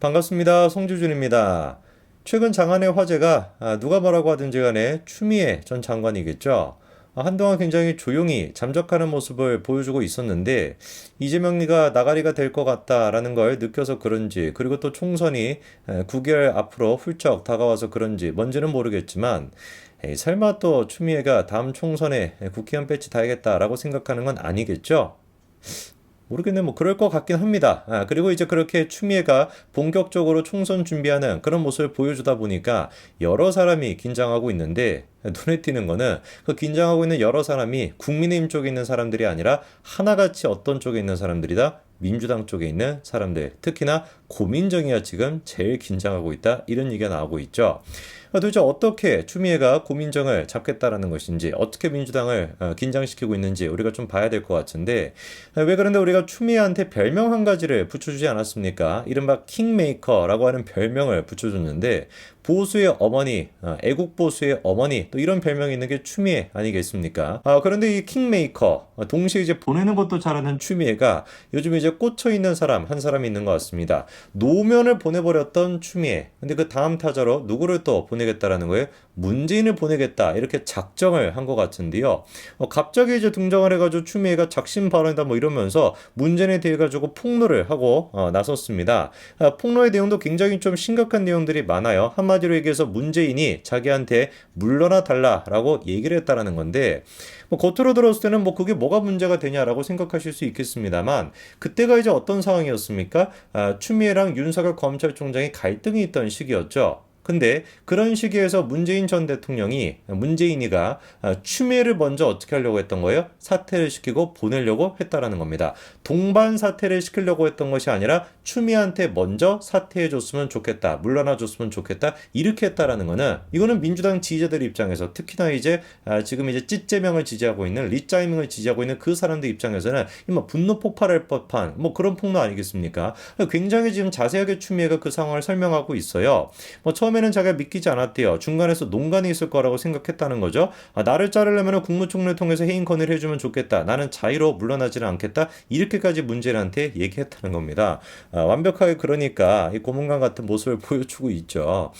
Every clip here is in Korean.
반갑습니다. 송주준입니다. 최근 장안의 화제가 아, 누가 뭐라고 하든지 간에 추미애 전 장관이겠죠. 아, 한동안 굉장히 조용히 잠적하는 모습을 보여주고 있었는데 이재명리가 나가리가 될 것 같다라는 걸 느껴서 그런지 그리고 또 총선이 에, 9개월 앞으로 훌쩍 다가와서 그런지 뭔지는 모르겠지만 설마 또 추미애가 다음 총선에 국회의원 배치 다야겠다라고 생각하는 건 아니겠죠? 모르겠네. 뭐 그럴 것 같긴 합니다. 아, 그리고 이제 그렇게 추미애가 본격적으로 총선 준비하는 그런 모습을 보여주다 보니까 여러 사람이 긴장하고 있는데 눈에 띄는 거는 그 긴장하고 있는 여러 사람이 국민의힘 쪽에 있는 사람들이 아니라 하나같이 어떤 쪽에 있는 사람들이다. 민주당 쪽에 있는 사람들, 특히나 고민정이가 지금 제일 긴장하고 있다. 이런 얘기가 나오고 있죠. 도대체 어떻게 추미애가 고민정을 잡겠다라는 것인지, 어떻게 민주당을 어, 긴장시키고 있는지 우리가 좀 봐야 될 것 같은데, 아, 왜 그런데 우리가 추미애한테 별명 한 가지를 붙여주지 않았습니까? 이른바 킹메이커라고 하는 별명을 붙여줬는데, 보수의 어머니, 어, 애국 보수의 어머니, 또 이런 별명이 있는 게 추미애 아니겠습니까? 아, 그런데 이 킹메이커, 어, 동시에 이제 보내는 것도 잘하는 추미애가 요즘 이제 꽂혀 있는 사람, 한 사람이 있는 것 같습니다. 노면을 보내버렸던 추미애. 근데 그 다음 타자로 누구를 또 보내겠다라는 거예요? 문재인을 보내겠다. 이렇게 작정을 한 것 같은데요. 어, 갑자기 이제 등장을 해가지고 추미애가 작심 발언이다 뭐 이러면서 문재인에 대해 가지고 폭로를 하고 어, 나섰습니다. 아, 폭로의 내용도 굉장히 좀 심각한 내용들이 많아요. 한마디로 얘기해서 문재인이 자기한테 물러나 달라라고 얘기를 했다라는 건데 뭐 겉으로 들었을 때는 뭐 그게 뭐가 문제가 되냐라고 생각하실 수 있겠습니다만 그때가 이제 어떤 상황이었습니까? 아, 추미애 랑 윤석열 검찰총장이 갈등이 있던 시기였죠. 근데 그런 시기에서 문재인 전 대통령이 문재인이가 아, 추미애를 먼저 어떻게 하려고 했던 거예요? 사퇴를 시키고 보내려고 했다라는 겁니다. 동반 사퇴를 시키려고 했던 것이 아니라 추미애한테 먼저 사퇴해 줬으면 좋겠다. 물러나 줬으면 좋겠다. 이렇게 했다라는 거는 이거는 민주당 지지자들 입장에서 특히나 이제 아, 지금 이제 찌재명을 지지하고 있는 리짜이밍을 지지하고 있는 그 사람들 입장에서는 뭐 분노 폭발할 법한 뭐 그런 폭로 아니겠습니까? 굉장히 지금 자세하게 추미애가 그 상황을 설명하고 있어요. 뭐 처음에 는 자기가 믿기지 않았대요. 중간에서 농간이 있을 거라고 생각했다는 거죠. 아, 나를 자르려면 국무총리를 통해서 해임 건의를 해주면 좋겠다. 나는 자유로 물러나지는 않겠다. 이렇게까지 문재인한테 얘기했다는 겁니다. 아, 완벽하게 그러니까 이 고문관 같은 모습을 보여주고 있죠.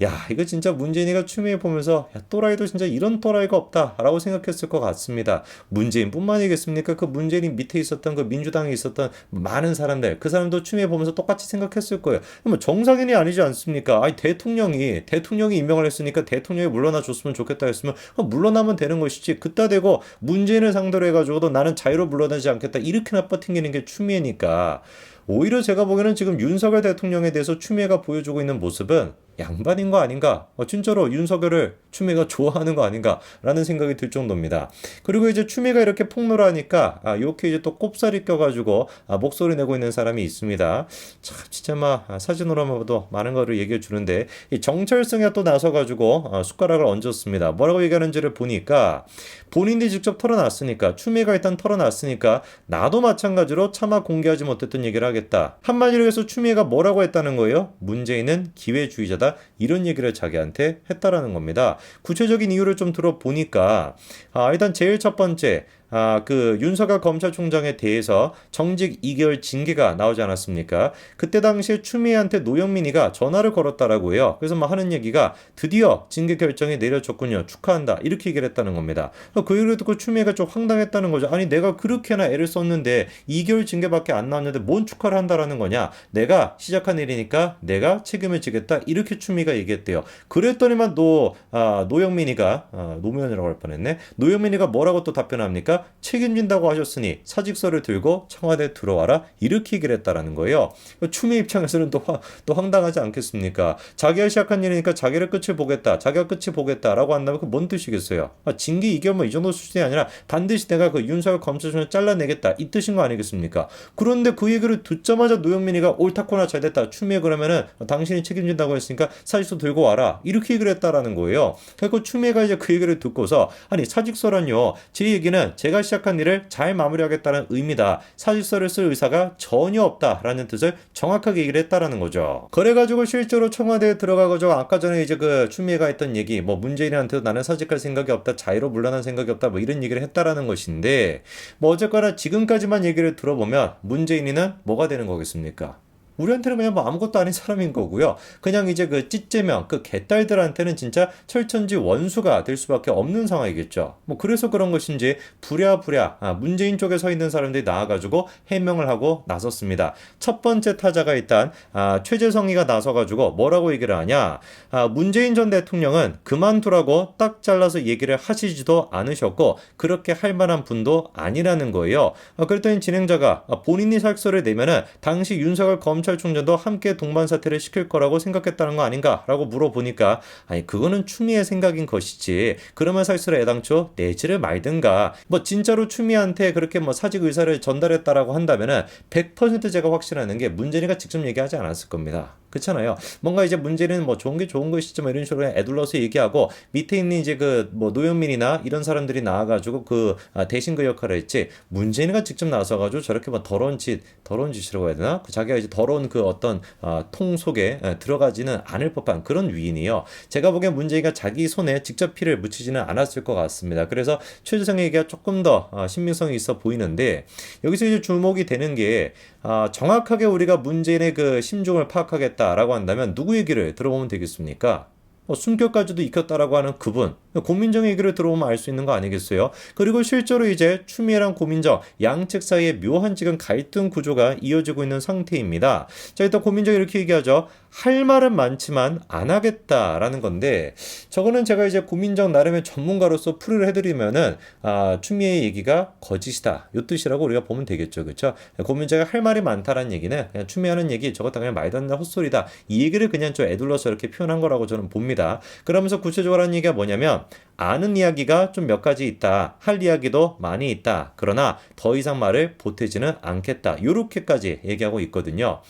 야, 이거 진짜 문재인이가 추미애 보면서 야, 또라이도 진짜 이런 또라이가 없다라고 생각했을 것 같습니다. 문재인뿐만이겠습니까? 그 문재인 밑에 있었던 그 민주당에 있었던 많은 사람들, 그 사람도 추미애 보면서 똑같이 생각했을 거예요. 뭐 정상인이 아니지 않습니까? 아니 대통령이 대통령이 임명을 했으니까 대통령이 물러나 줬으면 좋겠다 했으면 물러나면 되는 것이지. 그따 대고 문재인을 상대로 해가지고도 나는 자유로 물러나지 않겠다 이렇게나 뻗팅기는 게 추미애니까. 오히려 제가 보기에는 지금 윤석열 대통령에 대해서 추미애가 보여주고 있는 모습은 양반인 거 아닌가? 어, 진짜로 윤석열을 추미애가 좋아하는 거 아닌가라는 생각이 들 정도입니다. 그리고 이제 추미애가 이렇게 폭로를 하니까 아, 이렇게 이제 또 꼽살이 껴가지고 아, 목소리 내고 있는 사람이 있습니다. 참 진짜 막 아, 사진으로만 봐도 많은 거를 얘기해 주는데 이 정철승이 또 나서가지고 아, 숟가락을 얹었습니다. 뭐라고 얘기하는지를 보니까 본인들이 직접 털어놨으니까 추미애가 일단 털어놨으니까 나도 마찬가지로 차마 공개하지 못했던 얘기를 하겠다. 한마디로 해서 추미애가 뭐라고 했다는 거예요? 문재인은 기회주의자다. 이런 얘기를 자기한테 했다라는 겁니다. 구체적인 이유를 좀 들어보니까 아, 일단 제일 첫 번째 아, 그 윤석열 검찰총장에 대해서 정직 2개월 징계가 나오지 않았습니까? 그때 당시에 추미애한테 노영민이가 전화를 걸었다라고 해요. 그래서 막 하는 얘기가 드디어 징계 결정이 내려졌군요. 축하한다. 이렇게 얘기를 했다는 겁니다. 그 얘기를 듣고 추미애가 좀 황당했다는 거죠. 아니 내가 그렇게나 애를 썼는데 2개월 징계밖에 안 나왔는데 뭔 축하를 한다라는 거냐? 내가 시작한 일이니까 내가 책임을 지겠다. 이렇게 추미애가 얘기했대요. 그랬더니만 노 아, 노영민이가 아, 노무현이라고 할 뻔했네. 노영민이가 뭐라고 또 답변합니까? 책임진다고 하셨으니 사직서를 들고 청와대 들어와라 이렇게 얘기를 했다라는 거예요. 추미애 입장에서는 또, 화, 또 황당하지 않겠습니까? 자기가 시작한 일이니까 자기를 끝을 보겠다. 자기가 끝을 보겠다라고 한다면 그 뭔 뜻이겠어요? 아, 징계 이겨 뭐이 정도 수준이 아니라 반드시 내가 그 윤석열 검찰총장 잘라내겠다 이 뜻인 거 아니겠습니까? 그런데 그 얘기를 듣자마자 노영민이가 옳다코나 잘됐다. 추미애 그러면은 당신이 책임진다고 했으니까 사직서 들고 와라 이렇게 얘기를 했다라는 거예요. 그리고 추미애가 이제 그 얘기를 듣고서 아니 사직서란요 제 얘기는 제가 시작한 일을 잘 마무리하겠다는 의미다. 사직서를 쓸 의사가 전혀 없다라는 뜻을 정확하게 얘기를 했다라는 거죠. 그래가지고 실제로 청와대에 들어가가지고 아까 전에 이제 그 추미애가 했던 얘기, 뭐 문재인한테도 나는 사직할 생각이 없다, 자유로 물러난 생각이 없다, 뭐 이런 얘기를 했다라는 것인데, 뭐 어쨌거나 지금까지만 얘기를 들어보면 문재인이는 뭐가 되는 거겠습니까? 우리한테는 그냥 뭐 아무것도 아닌 사람인 거고요. 그냥 이제 그 찌째명, 그 개딸들한테는 진짜 철천지 원수가 될 수밖에 없는 상황이겠죠. 뭐 그래서 그런 것인지 부랴부랴 아, 문재인 쪽에 서 있는 사람들이 나와가지고 해명을 하고 나섰습니다. 첫 번째 타자가 일단 아, 최재성이가 나서가지고 뭐라고 얘기를 하냐? 아, 문재인 전 대통령은 그만두라고 딱 잘라서 얘기를 하시지도 않으셨고 그렇게 할 만한 분도 아니라는 거예요. 아, 그랬더니 진행자가 아, 본인이 살소를 내면은 당시 윤석열 검찰 총장도 함께 동반 사퇴를 시킬 거라고 생각했다는 거 아닌가라고 물어보니까 아니 그거는 추미애 생각인 것이지 그러면 살소를 애당초 내지를 말든가 뭐 진짜로 추미애한테 그렇게 뭐 사직 의사를 전달했다라고 한다면은 100% 제가 확신하는 게 문재인이가 직접 얘기하지 않았을 겁니다. 그렇잖아요. 뭔가 이제 문제는 뭐 좋은 게 좋은 것이지 뭐 이런 식으로 애둘러서 얘기하고 밑에 있는 이제 그 뭐 노영민이나 이런 사람들이 나와가지고 그 아, 대신 그 역할을 했지 문재인이가 직접 나서가지고 저렇게 뭐 더러운 짓 더러운 짓이라고 해야 되나? 그 자기가 이제 더러운 그 어떤 아, 통 속에 에, 들어가지는 않을 법한 그런 위인이요. 제가 보기엔 문재인이가 자기 손에 직접 피를 묻히지는 않았을 것 같습니다. 그래서 최재성 얘기가 조금 더 아, 신빙성이 있어 보이는데 여기서 이제 주목이 되는 게 아, 정확하게 우리가 문재인의 그 심중을 파악하겠다 라고 한다면 누구 얘기를 들어보면 되겠습니까? 뭐 숨결까지도 익혔다라고 하는 그분 고민정 얘기를 들어보면 알 수 있는 거 아니겠어요? 그리고 실제로 이제 추미애랑 고민정 양측 사이에 묘한 지금 갈등 구조가 이어지고 있는 상태입니다. 자 일단 고민정 이렇게 얘기하죠. 할 말은 많지만 안 하겠다라는 건데 저거는 제가 이제 고민정 나름의 전문가로서 풀이를 해드리면은 아 추미애 얘기가 거짓이다 요 뜻이라고 우리가 보면 되겠죠, 그렇죠? 고민정이 할 말이 많다라는 얘기는 그냥 추미애하는 얘기 저거 다 그냥 말도 안 되는 헛소리다 이 얘기를 그냥 좀 애둘러서 이렇게 표현한 거라고 저는 봅니다. 그러면서 구체적으로 하는 얘기가 뭐냐면 아는 이야기가 좀 몇 가지 있다. 할 이야기도 많이 있다. 그러나 더 이상 말을 보태지는 않겠다. 요렇게까지 얘기하고 있거든요.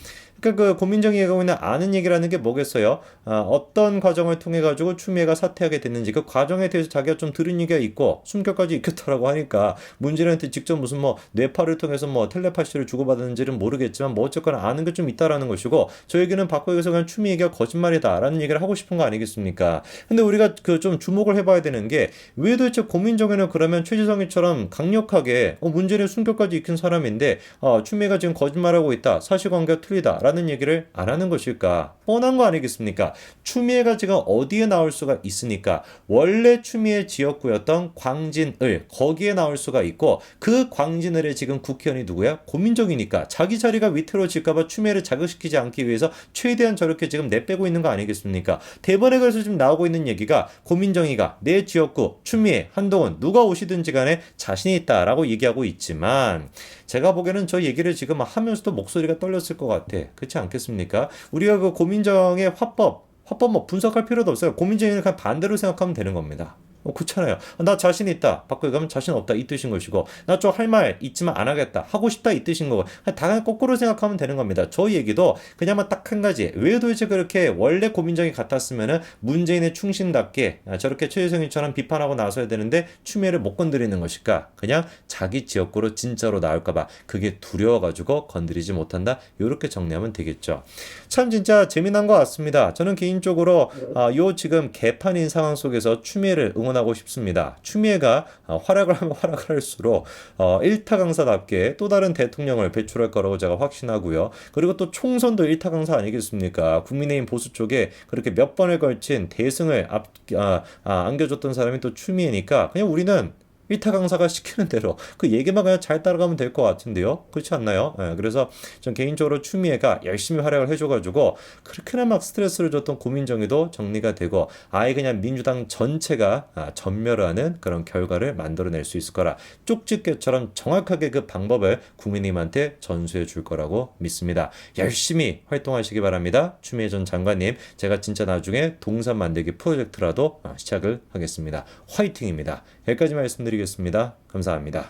그러니까 그 고민정이 얘기하고 있는 아는 얘기라는 게 뭐겠어요? 아, 어떤 과정을 통해 가지고 추미애가 사퇴하게 됐는지 그 과정에 대해서 자기가 좀 들은 얘기가 있고 숨결까지 익혔다라고 하니까 문재인한테 직접 무슨 뭐 뇌파를 통해서 뭐 텔레파시를 주고받았는지는 모르겠지만 뭐 어쨌거나 아는 게 좀 있다라는 것이고 저 얘기는 바꿔서 그냥 추미 얘기가 거짓말이다라는 얘기를 하고 싶은 거 아니겠습니까? 근데 우리가 그 좀 주목을 해봐야 되는 게 왜 도대체 고민정에는 그러면 최지성이처럼 강력하게 어, 문재인의 숨결까지 익힌 사람인데 어, 추미애가 지금 거짓말하고 있다 사실관계가 틀리다 라는 얘기를 안 하는 것일까? 뻔한 거 아니겠습니까? 추미애 가 지금 어디에 나올 수가 있으니까 원래 추미애 지역구였던 광진을 거기에 나올 수가 있고 그 광진을에 지금 국회의원이 누구야? 고민정이니까 자기 자리가 위태로워질까봐 추미애를 자극시키지 않기 위해서 최대한 저렇게 지금 내빼고 있는 거 아니겠습니까? 대번에 그래서 지금 나오고 있는 얘기가 고민정이가 내 지역구 추미애 한동훈 누가 오시든지 간에 자신이 있다라고 얘기하고 있지만 제가 보기에는 저 얘기를 지금 하면서도 목소리가 떨렸을 것 같아. 그렇지 않겠습니까? 우리가 그 고민정의 화법, 화법 뭐 분석할 필요도 없어요. 고민정의는 그냥 반대로 생각하면 되는 겁니다. 어, 그렇잖아요. 나 자신 있다. 바꾸기 가면 자신 없다. 이 뜻인 것이고, 나 좀 할 말 있지만 안 하겠다. 하고 싶다. 이 뜻인 거고, 다 그냥 거꾸로 생각하면 되는 겁니다. 저 얘기도 그냥만 딱 한 가지. 왜 도대체 그렇게 원래 고민정이 같았으면은 문재인의 충신답게 저렇게 최혜성이처럼 비판하고 나서야 되는데 추미애를 못 건드리는 것일까? 그냥 자기 지역구로 진짜로 나올까봐 그게 두려워가지고 건드리지 못한다. 이렇게 정리하면 되겠죠. 참 진짜 재미난 것 같습니다. 저는 개인적으로 아, 요 지금 개판인 상황 속에서 추미애를 응원 하고 싶습니다. 추미애가 어, 활약을 하면 활약을 할수록 어, 일타 강사답게 또 다른 대통령을 배출할 거라고 제가 확신하고요. 그리고 또 총선도 일타 강사 아니겠습니까? 국민의힘 보수 쪽에 그렇게 몇 번에 걸친 대승을 앞, 아, 아, 안겨줬던 사람이 또 추미애니까 그냥 우리는 일타 강사가 시키는 대로 그 얘기만 그냥 잘 따라가면 될 것 같은데요. 그렇지 않나요? 예, 그래서 전 개인적으로 추미애가 열심히 활약을 해줘가지고 그렇게나 막 스트레스를 줬던 고민정의도 정리가 되고 아예 그냥 민주당 전체가 아, 전멸하는 그런 결과를 만들어낼 수 있을 거라 쪽집게처럼 정확하게 그 방법을 국민님한테 전수해 줄 거라고 믿습니다. 열심히 활동하시기 바랍니다. 추미애 전 장관님, 제가 진짜 나중에 동산 만들기 프로젝트라도 아, 시작을 하겠습니다. 화이팅입니다. 여기까지 말씀 드리겠습니다. 감사합니다.